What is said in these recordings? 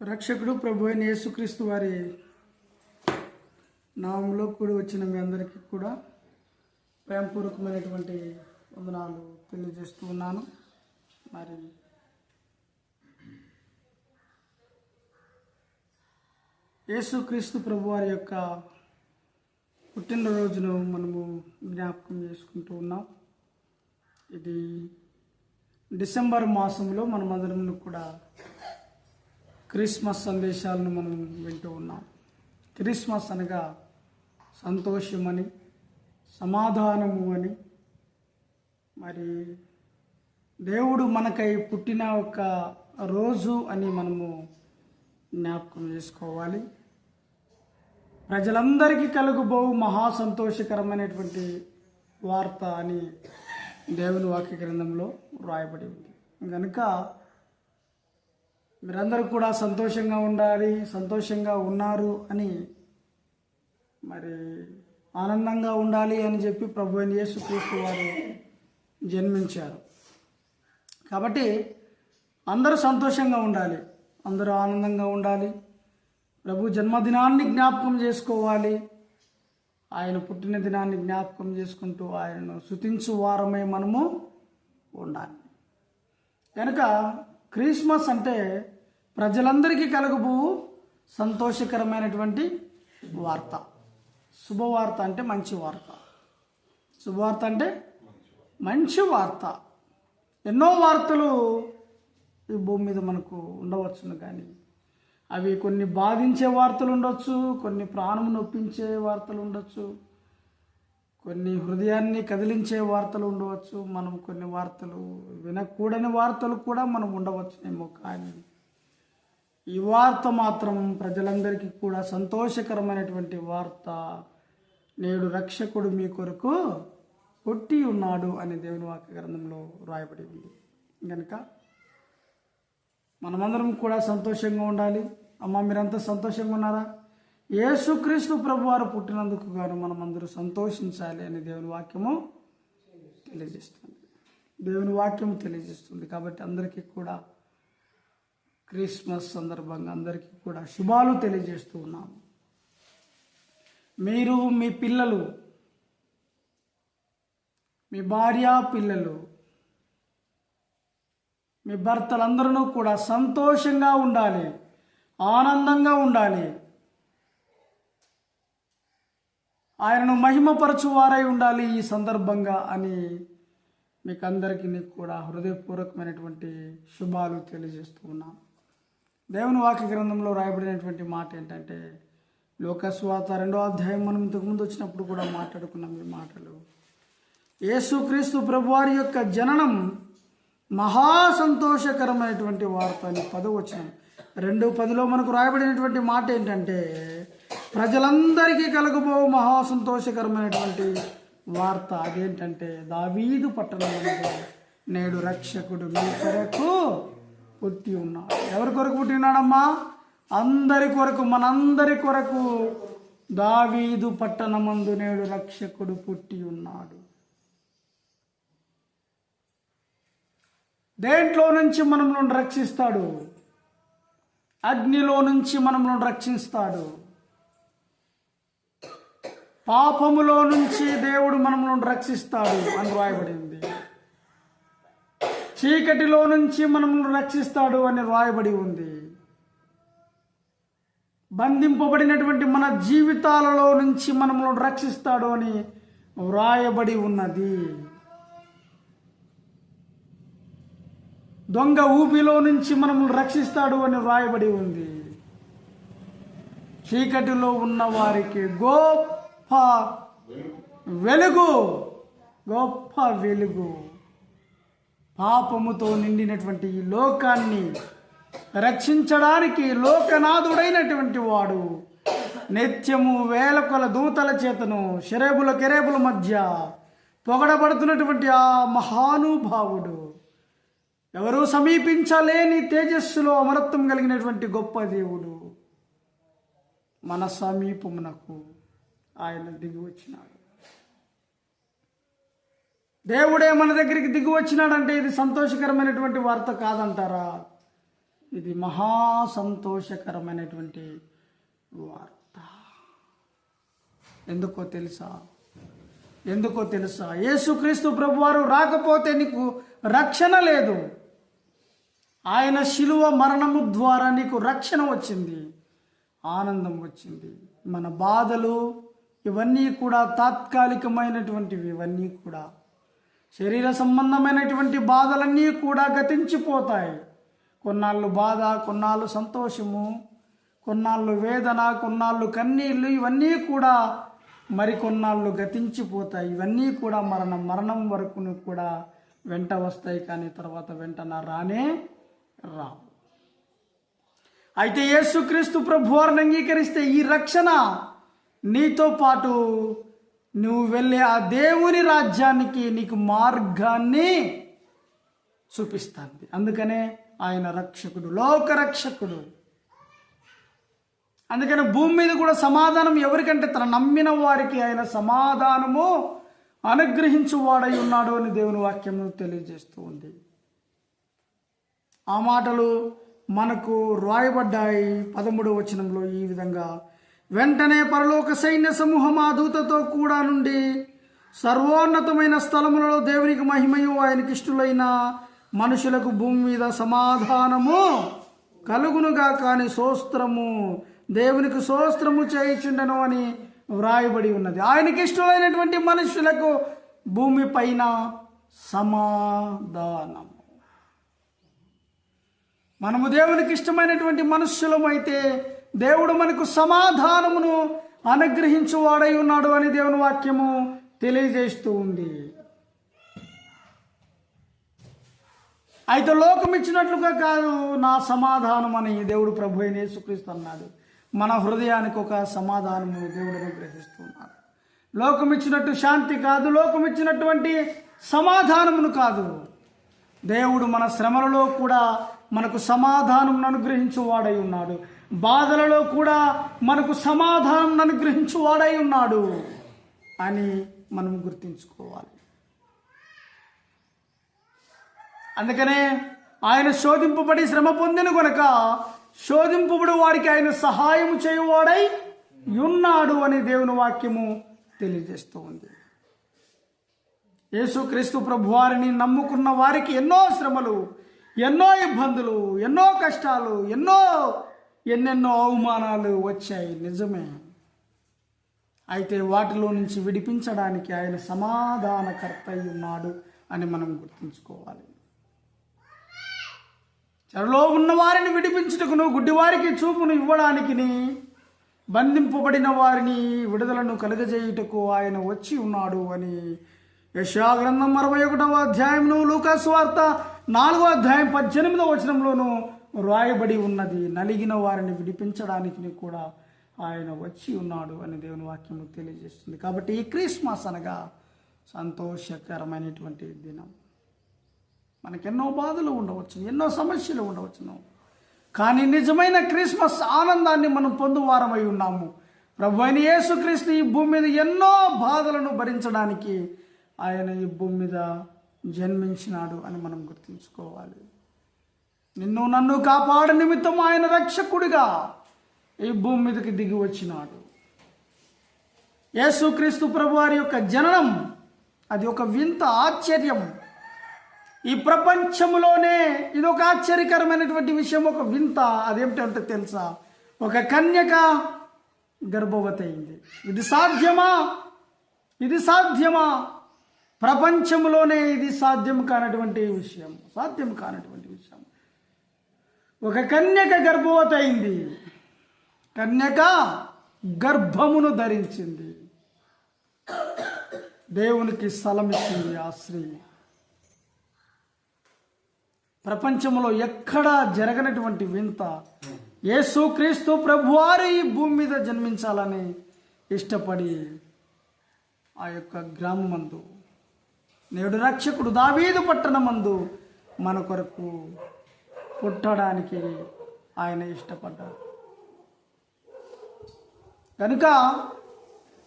రక్షకుడు ప్రభు అయిన యేసుక్రీస్తు వారి నామంలో కూడి వచ్చిన మీ అందరికీ కూడా ప్రేమపూర్వకమైనటువంటి వందనాలు తెలియజేస్తూ ఉన్నాను. మరి యేసుక్రీస్తు ప్రభు వారి యొక్క పుట్టినరోజును మనము జ్ఞాపకం చేసుకుంటూ ఉన్నాం. ఇది డిసెంబర్ మాసంలో మనమందరం కూడా క్రిస్మస్ సందేశాలను మనం వింటూ ఉన్నాం. క్రిస్మస్ అనగా సంతోషమని సమాధానము అని. మరి దేవుడు మనకై పుట్టిన ఒక రోజు అని మనము జ్ఞాపకం చేసుకోవాలి. ప్రజలందరికీ కలుగుబోవు మహా సంతోషకరమైనటువంటి వార్త అని దేవుని వాక్య గ్రంథంలో రాయబడి ఉంది. కనుక మీరందరూ కూడా సంతోషంగా ఉండాలి సంతోషంగా ఉన్నారు అని మరి ఆనందంగా ఉండాలి అని చెప్పి ప్రభు అయిన యేసుక్రీస్తు వారు జన్మించారు. కాబట్టి అందరూ సంతోషంగా ఉండాలి అందరూ ఆనందంగా ఉండాలి ప్రభు జన్మదినాన్ని జ్ఞాపకం చేసుకోవాలి ఆయన పుట్టిన దినాన్ని జ్ఞాపకం చేసుకుంటూ ఆయనను శుతించు వారమే మనము ఉండాలి. కనుక క్రిస్మస్ అంటే ప్రజలందరికీ కలుగుబు సంతోషకరమైనటువంటి వార్త. శుభవార్త అంటే మంచి వార్త. శుభవార్త అంటే మంచి వార్త. ఎన్నో వార్తలు ఈ భూమి మీద మనకు ఉండవచ్చును కానీ అవి కొన్ని బాధించే వార్తలు ఉండొచ్చు కొన్ని ప్రాణం నొప్పించే వార్తలు ఉండొచ్చు కొన్ని హృదయాన్ని కదిలించే వార్తలు ఉండవచ్చు మనం కొన్ని వార్తలు వినకూడని వార్తలు కూడా మనం ఉండవచ్చునేమో కానీ ఈ వార్త మాత్రం ప్రజలందరికీ కూడా సంతోషకరమైనటువంటి వార్త. నేడు రక్షకుడు మీ కొరకు పుట్టి ఉన్నాడు అని దేవుని వాక్య గ్రంథంలో రాయబడి ఉంది. కనుక మనమందరం కూడా సంతోషంగా ఉండాలి. అమ్మ మీరంతా సంతోషంగా ఉన్నారా? యేసుక్రీస్తు ప్రభు వారు పుట్టినందుకు గాను మనమందరూ సంతోషించాలి అని దేవుని వాక్యము తెలియజేస్తుంది. దేవుని వాక్యం తెలియజేస్తుంది. కాబట్టి అందరికీ కూడా క్రిస్మస్ సందర్భంగా అందరికీ కూడా శుభాలు తెలియజేస్తూ ఉన్నాము. మీరు మీ పిల్లలు మీ భార్య పిల్లలు మీ భర్తలందరూ కూడా సంతోషంగా ఉండాలి ఆనందంగా ఉండాలి. ఆయనను మహిమపరచువారై ఉండాలి ఈ సందర్భంగా అని మీకు అందరికీ కూడా హృదయపూర్వకమైనటువంటి శుభాలు తెలియజేస్తూ ఉన్నాం దేవుని వాక్య గ్రంథంలో రాయబడినటువంటి మాట ఏంటంటే లోకస్వాత రెండో అధ్యాయం మనం ఇంతకుముందు వచ్చినప్పుడు కూడా మాట్లాడుకున్నాం ఈ మాటలు. యేసుక్రీస్తు ప్రభువారి యొక్క జననం మహా సంతోషకరమైనటువంటి వార్త అని పదవచనం రెండు పదిలో మనకు రాయబడినటువంటి మాట ఏంటంటే ప్రజలందరికీ కలగబో మహా సంతోషకరమైనటువంటి వార్త అదేంటంటే దావీదు పట్టణంలో నేడు రక్షకుడు మీ కొరకు పుట్టి ఉన్నాడు ఎవరి కొరకు పుట్టి ఉన్నాడమ్మా అందరి కొరకు మనందరి కొరకు దావీదు పట్టణమందు నేడు రక్షకుడు పుట్టి ఉన్నాడు. దేంట్లో నుంచి మనల్ని రక్షిస్తాడు? అగ్నిలో నుంచి మనల్ని రక్షిస్తాడు. పాపములో నుంచి దేవుడు మనల్ని రక్షిస్తాడు అని రాయబడింది. చీకటిలో నుంచి మనల్ని రక్షిస్తాడు అని రాయబడి ఉంది. బంధింపబడినటువంటి మన జీవితాలలో నుంచి మనల్ని రక్షిస్తాడు అని వ్రాయబడి ఉన్నది. దొంగ ఊపిలో నుంచి మనల్ని రక్షిస్తాడు అని వ్రాయబడి ఉంది. చీకటిలో ఉన్న వారికి గొప్ప వెలుగు. గొప్ప వెలుగు. పాపముతో నిండినటువంటి ఈ లోకాన్ని రక్షించడానికి లోకనాథుడైనటువంటి వాడు. నిత్యము వేల కొల దూతల చేతను శరేబుల కెరేబుల మధ్య పొగడబడుతున్నటువంటి ఆ మహానుభావుడు. ఎవరూ సమీపించలేని తేజస్సులో అమరత్వం కలిగినటువంటి గొప్ప దేవుడు. మన సమీపమునకు ఆయన దిగి వచ్చినాడు. దేవుడే మన దగ్గరికి దిగి వచ్చినాడంటే ఇది సంతోషకరమైనటువంటి వార్త కాదంటారా? ఇది మహా సంతోషకరమైనటువంటి వార్త. ఎందుకో తెలుసా? ఎందుకో తెలుసా? యేసుక్రీస్తు ప్రభువారు రాకపోతే నీకు రక్షణ లేదు. ఆయన శిలువ మరణము ద్వారా నీకు రక్షణ వచ్చింది. ఆనందం వచ్చింది. మన బాధలు ఇవన్నీ కూడా తాత్కాలికమైనటువంటివి ఇవన్నీ కూడా. శరీర సంబంధమైనటువంటి బాధలన్నీ కూడా గతించిపోతాయి. కొన్నాళ్ళు బాధ కొన్నాళ్ళు సంతోషము కొన్నాళ్ళు వేదన కొన్నాళ్ళు కన్నీళ్ళు ఇవన్నీ కూడా మరికొన్నాళ్ళు గతించిపోతాయి. ఇవన్నీ కూడా మరణం మరణం వరకును కూడా వెంట వస్తాయి కానీ తర్వాత వెంటన రానే రావు. అయితే యేసుక్రీస్తు ప్రభువారిని అంగీకరిస్తే ఈ రక్షణ నీతో పాటు నువ్వు వెళ్ళే ఆ దేవుని రాజ్యానికి నీకు మార్గాన్ని చూపిస్తుంది. అందుకనే ఆయన రక్షకుడు లోక రక్షకుడు అందుకని భూమి మీద కూడా సమాధానం ఎవరికంటే తన నమ్మిన వారికి ఆయన సమాధానము అనుగ్రహించువాడై ఉన్నాడు అని దేవుని వాక్యం తెలియజేస్తూ ఉంది. ఆ మాటలు మనకు రాయబడ్డాయి పదమూడవ వచనంలో ఈ విధంగా. వెంటనే పరలోక సైన్య సమూహం ఆ దూతతో కూడా నుండి సర్వోన్నతమైన స్థలములలో దేవునికి మహిమయు ఆయనకి ఇష్టలైన మనుషులకు భూమి మీద సమాధానము కలుగునుగా కాని సోస్త్రము దేవునికి సోస్త్రము చేయించుండను అని వ్రాయబడి ఉన్నది. ఆయనకి ఇష్టమైనటువంటి మనుషులకు భూమి పైన సమాధానము. మనము దేవునికి ఇష్టమైనటువంటి మనుష్యులమైతే దేవుడు మనకు సమాధానమును అనుగ్రహించువాడై ఉన్నాడు అని దేవుని వాక్యము తెలియజేస్తూ ఉంది. అయితే లోకం ఇచ్చినట్లుగా కాదు నా సమాధానం అని దేవుడు ప్రభు అయిన యేసుక్రీస్తు అన్నాడు. మన హృదయానికి ఒక సమాధానము దేవుడు అనుగ్రహిస్తున్నాడు. లోకం ఇచ్చినట్టు శాంతి కాదు లోకం ఇచ్చినటువంటి సమాధానమును కాదు. దేవుడు మన శ్రమలలో కూడా మనకు సమాధానం అనుగ్రహించువాడై ఉన్నాడు. బాధలలో కూడా మనకు సమాధానం అనుగ్రహించువాడై ఉన్నాడు అని మనం గుర్తించుకోవాలి. అందుకనే ఆయన శోధింపబడి శ్రమ పొందిన కొనక శోధింపబడి వారికి ఆయన సహాయం చేయువాడై ఉన్నాడు అని దేవుని వాక్యము తెలియజేస్తూ ఉంది. యేసుక్రీస్తు ప్రభు వారిని నమ్ముకున్న వారికి ఎన్నో శ్రమలు ఎన్నో ఇబ్బందులు ఎన్నో కష్టాలు ఎన్నో ఎన్నెన్నో అవమానాలు వచ్చాయి నిజమే. అయితే వాటిలో నుంచి విడిపించడానికి ఆయన సమాధానకర్త అయి ఉన్నాడు అని మనం గుర్తుంచుకోవాలి. చెరలో ఉన్న వారిని విడిపించుటకును గుడ్డివారికి చూపును ఇవ్వడానికి బంధింపబడిన వారిని విడుదలను కలుగజేయుటకు ఆయన వచ్చి ఉన్నాడు అని యశాగ్రంథం అరవై ఒకటవ అధ్యాయంను లూకాస్ వార్త నాలుగో అధ్యాయం పద్దెనిమిదవ వచనంలోనూ రాయబడి ఉన్నది నలిగిన వారిని విడిపించడానికి కూడా ఆయన వచ్చి ఉన్నాడు అని దేవుని వాక్యము తెలియజేస్తుంది. కాబట్టి ఈ క్రిస్మస్ అనగా సంతోషకరమైనటువంటి దినం. మనకెన్నో బాధలు ఉండవచ్చు ఎన్నో సమస్యలు ఉండవచ్చును. కానీ నిజమైన క్రిస్మస్ ఆనందాన్ని మనం పొందువారమై ఉన్నాము. ప్రభు అయిన యేసుక్రీస్తు ఈ భూమి మీద ఎన్నో బాధలను భరించడానికి ఆయన ఈ భూమి మీద జన్మించినాడు అని మనం గుర్తుంచుకోవాలి. నిన్ను నన్ను కాపాడ నిమిత్తం ఆయన రక్షకుడిగా ఈ భూమి మీదకి దిగి వచ్చినాడు. యేసుక్రీస్తు ప్రభు వారి యొక్క జననం అది ఒక వింత ఆశ్చర్యం. ఈ ప్రపంచంలోనే ఇది ఒక ఆశ్చర్యకరమైనటువంటి విషయం ఒక వింత. అదేమిటంటే తెలుసా? ఒక కన్యక గర్భవతి అయింది. ఇది సాధ్యమా? ఇది సాధ్యమా? ప్రపంచంలోనే ఇది సాధ్యం కానటువంటి విషయం. సాధ్యం కానటువంటి విషయం. ఒక కన్యక గర్భవతి అయింది కన్యక గర్భమును ధరించింది. దేవునికి స్థలం ఇచ్చింది ఆ స్త్రీ. ప్రపంచంలో ఎక్కడా జరగనటువంటి వింత యేసుక్రీస్తు ప్రభువారు ఈ భూమి మీద జన్మించాలని ఇష్టపడి ఆ యొక్క గ్రామమందు నేడు రక్షకుడు దావీదు పట్టణమందు మన కొరకు పుట్టడానికి ఆయన ఇష్టపడ్డారు. కనుక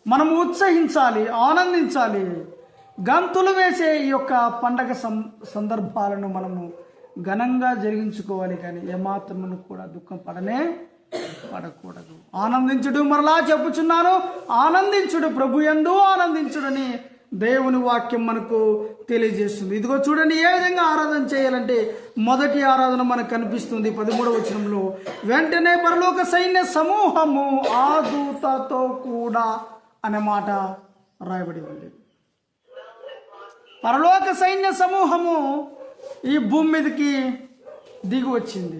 మనం ఉత్సహించాలి ఆనందించాలి. గంతులు వేసే ఈ యొక్క పండగ సం సందర్భాలను మనము ఘనంగా జరిగించుకోవాలి కానీ ఏమాత్రమును కూడా దుఃఖం పడనే పడకూడదు. ఆనందించుడు మరలా చెప్పుచున్నాను ఆనందించుడు ప్రభు ఎందు ఆనందించుడని దేవుని వాక్యం మనకు తెలియజేస్తుంది. ఇదిగో చూడండి ఏ విధంగా ఆరాధన చేయాలంటే మొదటి ఆరాధన మనకు కనిపిస్తుంది పదమూడవ వచనంలో. వెంటనే పరలోక సైన్య సమూహము ఆదూతతో కూడా అనే మాట రాయబడి ఉంది. పరలోక సైన్య సమూహము ఈ భూమి మీదకి దిగి వచ్చింది.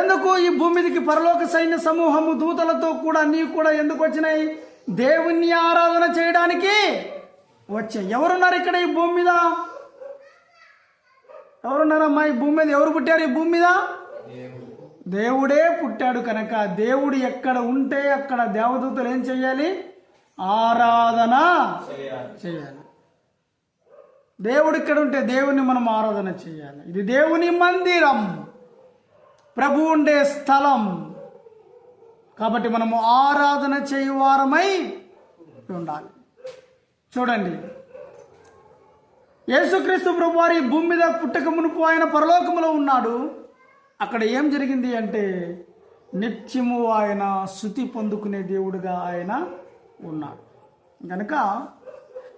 ఎందుకు ఈ భూమి మీదకి పరలోక సైన్య సమూహము దూతలతో కూడా నీవు కూడా ఎందుకు వచ్చినాయి? దేవుణ్ణి ఆరాధన చేయడానికి వచ్చే. ఎవరున్నారు ఇక్కడ ఈ భూమి మీద? ఎవరున్నారమ్మా ఈ భూమి మీద? ఎవరు పుట్టారు ఈ భూమి మీద? దేవుడే పుట్టాడు కనుక దేవుడు ఎక్కడ ఉంటే అక్కడ దేవదూతలు ఏం చేయాలి? ఆరాధన చేయాలి. దేవుడు ఇక్కడ ఉంటే దేవుని మనం ఆరాధన చేయాలి. ఇది దేవుని మందిరం. ప్రభు ఉండే స్థలం. కాబట్టి మనము ఆరాధన చేయువారమై ఉండాలి. చూడండి. యేసుక్రీస్తు ప్రభు వారి భూమి మీద పుట్టక మునుపు ఆయన పరలోకములో ఉన్నాడు. అక్కడ ఏం జరిగింది అంటే నిత్యము ఆయన శృతి పొందుకునే దేవుడుగా ఆయన ఉన్నాడు. కనుక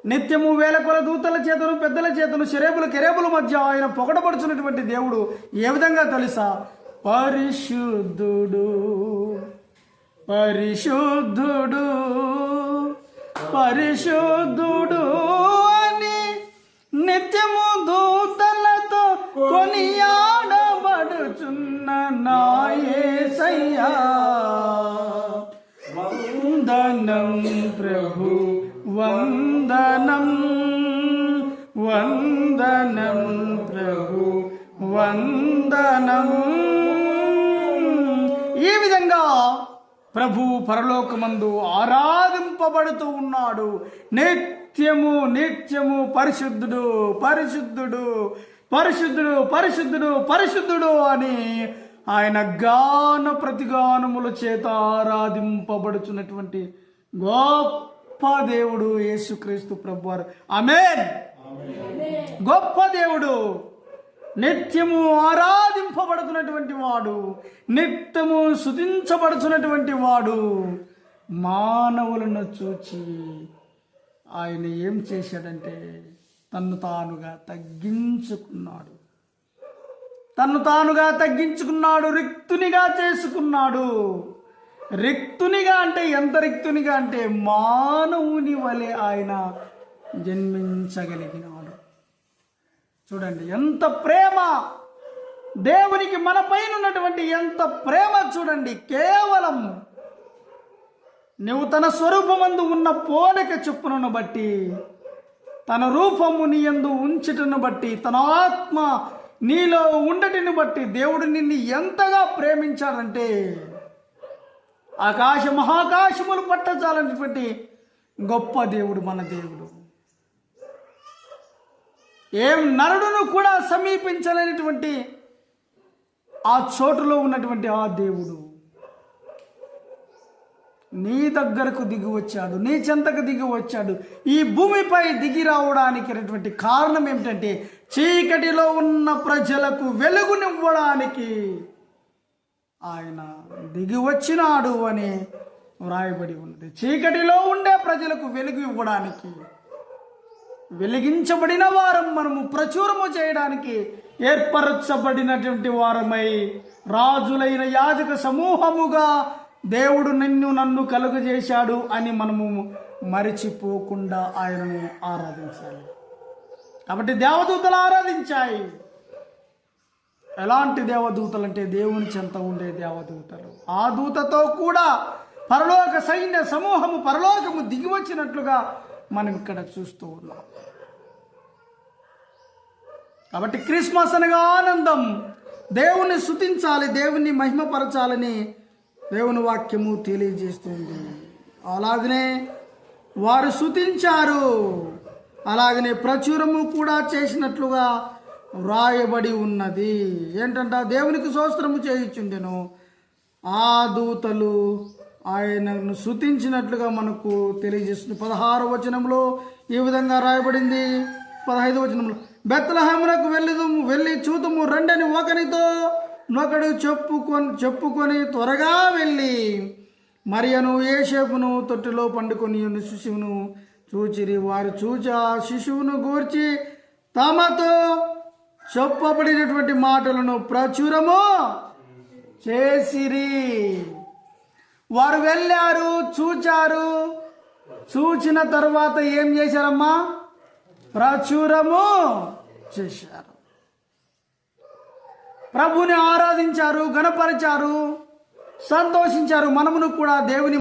నిత్యము వేల కొల దూతల చేతను పెద్దల చేతను శరేబుల కెరేబుల మధ్య ఆయన పొగడపడుచున్నటువంటి దేవుడు ఏ విధంగా తెలుసా? పరిశుద్ధుడు. పరిశుద్ధుడు పరిశుద్ధుడు అని నిత్యము దూతలతో కొనియాడబడుచున్న నాయసయ్యా వందనం ప్రభు వందనం వందనం ప్రభు వందనం. ప్రభు పరలోకమందు ఆరాధింపబడుతూ ఉన్నాడు. నిత్యము నిత్యము పరిశుద్ధుడు పరిశుద్ధుడు పరిశుద్ధుడు పరిశుద్ధుడు పరిశుద్ధుడు అని ఆయన గాన ప్రతిగానముల చేత ఆరాధింపబడుచున్నటువంటి గొప్ప దేవుడు యేసుక్రీస్తు ప్రభువారు. ఆమేన్. గొప్ప దేవుడు. నిత్యము ఆరాధింపబడుతున్నటువంటి వాడు నిత్యము శుతించబడుతున్నటువంటి వాడు మానవులను చూచి ఆయన ఏం చేశాడంటే తన్ను తానుగా తగ్గించుకున్నాడు. తన్ను తానుగా తగ్గించుకున్నాడు రిక్తునిగా చేసుకున్నాడు. రిక్తునిగా అంటే ఎంత రిక్తునిగా అంటే మానవుని వలె ఆయన జన్మించగలిగినాడు చూడండి ఎంత ప్రేమ. దేవునికి మన పైన ఉన్నటువంటి ఎంత ప్రేమ చూడండి కేవలం నువ్వు తన స్వరూపమందు ఉన్న పోలిక చొప్పునను బట్టి తన రూపము నీ యందు ఉంచుటను బట్టి తన ఆత్మ నీలో ఉండటిని బట్టి దేవుడు నిన్ను ఎంతగా ప్రేమించాడంటే ఆకాశ మహాకాశములు పట్టచాలన్నటువంటి గొప్ప దేవుడు మన దేవుడు. ఏం నరుడును కూడా సమీపించలేనటువంటి ఆ చోటులో ఉన్నటువంటి ఆ దేవుడు నీ దగ్గరకు దిగి వచ్చాడు నీ చెంతకు దిగి వచ్చాడు. ఈ భూమిపై దిగి రావడానికి అనేటువంటి కారణం ఏమిటంటే చీకటిలో ఉన్న ప్రజలకు వెలుగునివ్వడానికి ఆయన దిగి వచ్చినాడు అని వ్రాయబడి ఉన్నది. చీకటిలో ఉండే ప్రజలకు వెలుగు ఇవ్వడానికి వెలిగించబడిన వారం మనము ప్రచురము చేయడానికి ఏర్పరచబడినటువంటి వారమై రాజులైన యాజక సమూహముగా దేవుడు నిన్ను నన్ను కలుగజేశాడు అని మనము మరిచిపోకుండా ఆయనను ఆరాధించాలి. కాబట్టి దేవదూతలు ఆరాధించాయి. ఎలాంటి దేవదూతలు అంటే దేవుని చెంత ఉండే దేవదూతలు. ఆ దూతతో కూడా పరలోక సైన్య సమూహము పరలోకము దిగి వచ్చినట్లుగా మనం ఇక్కడ చూస్తూ ఉన్నాం. కాబట్టి క్రిస్మస్ అనగా ఆనందం. దేవుణ్ణి శుతించాలి దేవుణ్ణి మహిమపరచాలని దేవుని వాక్యము తెలియజేస్తుంది. అలాగనే వారు శుతించారు అలాగనే ప్రచురము కూడా చేసినట్లుగా వ్రాయబడి ఉన్నది. ఏంటంట దేవునికి సోస్త్రము చేయించుండెను. ఆ దూతలు ఆయనను శృతించినట్లుగా మనకు తెలియజేస్తుంది. పదహారు వచనంలో ఈ విధంగా రాయబడింది. పదహైదు వచనంలో బెత్తలహమునకు వెళ్ళుదుము వెళ్ళి చూదుము రెండని ఒకనితో నొకడు చెప్పుకొని చెప్పుకొని త్వరగా వెళ్ళి మరియను ఏషేపును తొట్టిలో పండుకొని శిశువును చూచిరి. వారు చూచి ఆ శిశువును గూర్చి తమతో చెప్పబడినటువంటి మాటలను ప్రచురము చేసిరి. వారు వెళ్ళారు చూచారు. చూచిన తర్వాత ఏం చేశారమ్మా? ప్రచురము చేశారు. ప్రభుని ఆరాధించారు గణపరిచారు సంతోషించారు. మనమును కూడా దేవుని